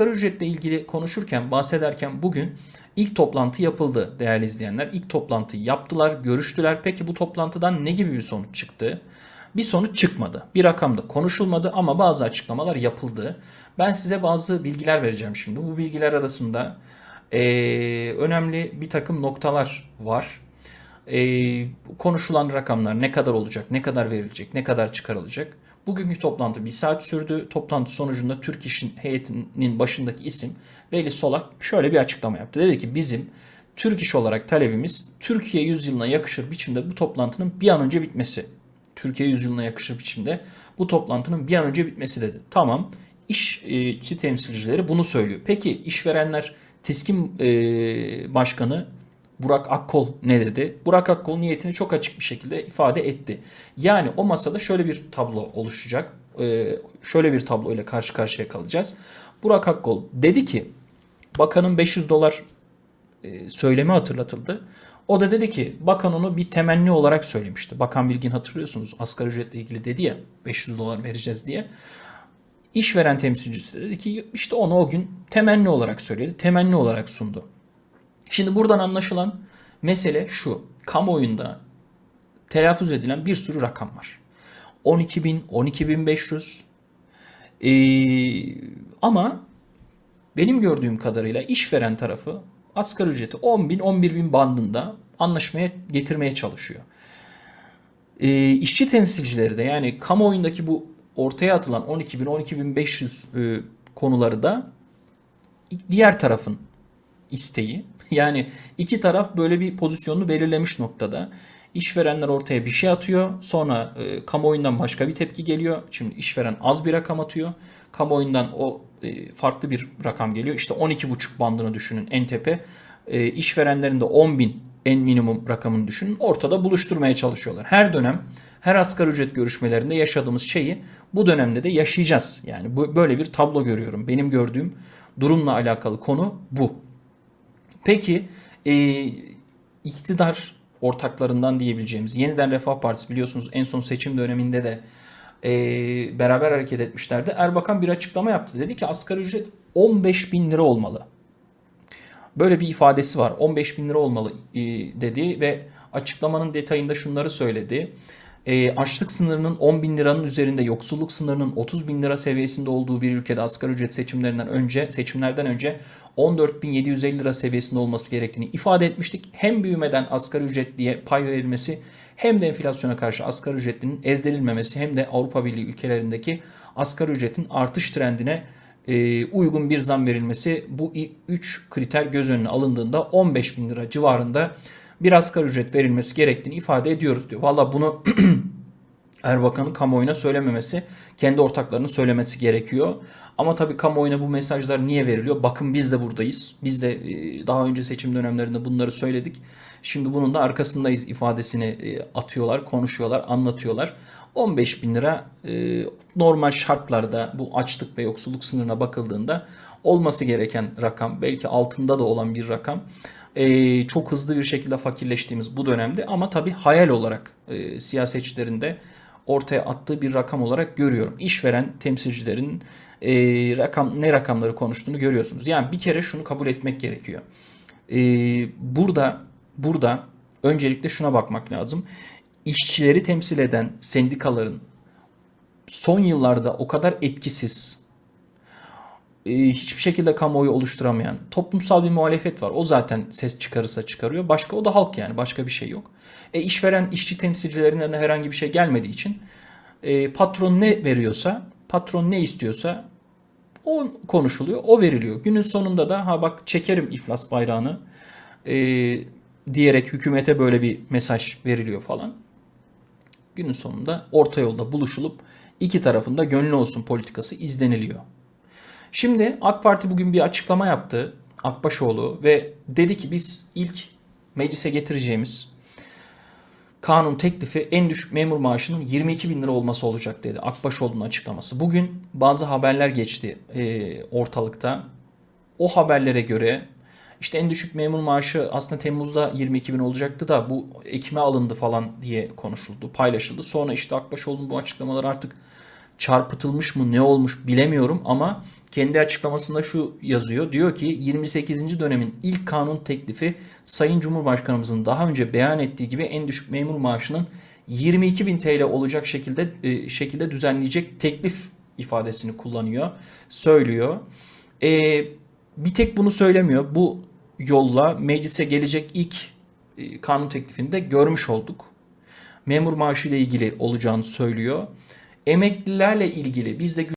asgari ücretle ilgili konuşurken, bahsederken bugün ilk toplantı yapıldı değerli izleyenler. İlk toplantıyı yaptılar, görüştüler. Peki bu toplantıdan ne gibi bir sonuç çıktı? Bir sonuç çıkmadı. Bir rakam da konuşulmadı ama bazı açıklamalar yapıldı. Ben size bazı bilgiler vereceğim şimdi. Bu bilgiler arasında eee, önemli bir takım noktalar var. Eee, konuşulan rakamlar ne kadar olacak, ne kadar verilecek, ne kadar çıkarılacak. Bugünkü toplantı bir saat sürdü. Toplantı sonucunda Türk İş'in heyetinin başındaki isim Veli Solak şöyle bir açıklama yaptı. Dedi ki bizim Türk İş olarak talebimiz Türkiye yüzyılına yakışır biçimde bu toplantının bir an önce bitmesi. Türkiye yüzyılına yakışır biçimde bu toplantının bir an önce bitmesi dedi. Tamam işçi temsilcileri bunu söylüyor. Peki işverenler TİSK'in e, başkanı Burak Akkol ne dedi? Burak Akkol niyetini çok açık bir şekilde ifade etti. Yani o masada şöyle bir tablo oluşacak. Ee, şöyle bir tablo ile karşı karşıya kalacağız. Burak Akkol dedi ki bakanın 500 dolar e, söylemi hatırlatıldı. O da dedi ki bakan onu bir temenni olarak söylemişti. Bakan Bilgin hatırlıyorsunuz asgari ücretle ilgili dedi ya 500 dolar vereceğiz diye. İşveren temsilcisi dedi ki işte onu o gün temenni olarak söyledi. Temenni olarak sundu. Şimdi buradan anlaşılan mesele şu. Kamuoyunda telaffuz edilen bir sürü rakam var. 12.000, 12.500. Ee, ama benim gördüğüm kadarıyla işveren tarafı asgari ücreti 10.000, 11.000 bandında anlaşmaya getirmeye çalışıyor. Ee, işçi temsilcileri de yani kamuoyundaki bu ortaya atılan 12.000, 12.500 e, konuları da diğer tarafın isteği. Yani iki taraf böyle bir pozisyonunu belirlemiş noktada. İşverenler ortaya bir şey atıyor. Sonra e, kamuoyundan başka bir tepki geliyor. Şimdi işveren az bir rakam atıyor. Kamuoyundan o e, farklı bir rakam geliyor. İşte 12,5 bandını düşünün en tepe. E, işverenlerin de 10 bin en minimum rakamını düşünün. Ortada buluşturmaya çalışıyorlar. Her dönem her asgari ücret görüşmelerinde yaşadığımız şeyi bu dönemde de yaşayacağız. Yani bu, böyle bir tablo görüyorum. Benim gördüğüm durumla alakalı konu bu. Peki e, iktidar ortaklarından diyebileceğimiz Yeniden Refah Partisi biliyorsunuz en son seçim döneminde de e, beraber hareket etmişlerdi. Erbakan bir açıklama yaptı. Dedi ki asgari ücret 15 bin lira olmalı. Böyle bir ifadesi var. 15 bin lira olmalı e, dedi ve açıklamanın detayında şunları söyledi. E, açlık sınırının 10 bin liranın üzerinde, yoksulluk sınırının 30 bin lira seviyesinde olduğu bir ülkede asgari ücret seçimlerinden önce, seçimlerden önce 14.750 lira seviyesinde olması gerektiğini ifade etmiştik. Hem büyümeden asgari ücretliye pay verilmesi hem de enflasyona karşı asgari ücretlinin ezdirilmemesi hem de Avrupa Birliği ülkelerindeki asgari ücretin artış trendine e, uygun bir zam verilmesi bu 3 kriter göz önüne alındığında 15 bin lira civarında bir asgari ücret verilmesi gerektiğini ifade ediyoruz diyor. Valla bunu Erbakan'ın kamuoyuna söylememesi, kendi ortaklarının söylemesi gerekiyor. Ama tabii kamuoyuna bu mesajlar niye veriliyor? Bakın biz de buradayız. Biz de e, daha önce seçim dönemlerinde bunları söyledik. Şimdi bunun da arkasındayız ifadesini e, atıyorlar, konuşuyorlar, anlatıyorlar. 15 bin lira e, normal şartlarda bu açlık ve yoksulluk sınırına bakıldığında olması gereken rakam. Belki altında da olan bir rakam. Çok hızlı bir şekilde fakirleştiğimiz bu dönemde ama tabii hayal olarak siyasetçilerin de ortaya attığı bir rakam olarak görüyorum. İşveren temsilcilerin e, rakam ne rakamları konuştuğunu görüyorsunuz. Yani bir kere şunu kabul etmek gerekiyor. E, burada burada öncelikle şuna bakmak lazım. İşçileri temsil eden sendikaların son yıllarda o kadar etkisiz, e, hiçbir şekilde kamuoyu oluşturamayan toplumsal bir muhalefet var. O zaten ses çıkarırsa çıkarıyor. Başka o da halk yani. Başka bir şey yok. E işveren işçi temsilcilerinden herhangi bir şey gelmediği için e, patron ne veriyorsa, patron ne istiyorsa o konuşuluyor, o veriliyor. Günün sonunda da ha bak çekerim iflas bayrağını e, diyerek hükümete böyle bir mesaj veriliyor falan. Günün sonunda orta yolda buluşulup iki tarafında gönlü olsun politikası izleniliyor. Şimdi AK Parti bugün bir açıklama yaptı. Akbaşoğlu ve dedi ki biz ilk meclise getireceğimiz kanun teklifi en düşük memur maaşının 22 bin lira olması olacak dedi. Akbaşoğlu'nun açıklaması. Bugün bazı haberler geçti e, ortalıkta. O haberlere göre işte en düşük memur maaşı aslında Temmuz'da 22 bin olacaktı da bu Ekim'e alındı falan diye konuşuldu, paylaşıldı. Sonra işte Akbaşoğlu'nun bu açıklamaları artık çarpıtılmış mı ne olmuş bilemiyorum ama kendi açıklamasında şu yazıyor. Diyor ki 28. dönemin ilk kanun teklifi Sayın Cumhurbaşkanımızın daha önce beyan ettiği gibi en düşük memur maaşının 22.000 TL olacak şekilde e, şekilde düzenleyecek teklif ifadesini kullanıyor, söylüyor. E, bir tek bunu söylemiyor. Bu yolla meclise gelecek ilk e, kanun teklifini de görmüş olduk. Memur maaşı ile ilgili olacağını söylüyor. Emeklilerle ilgili biz de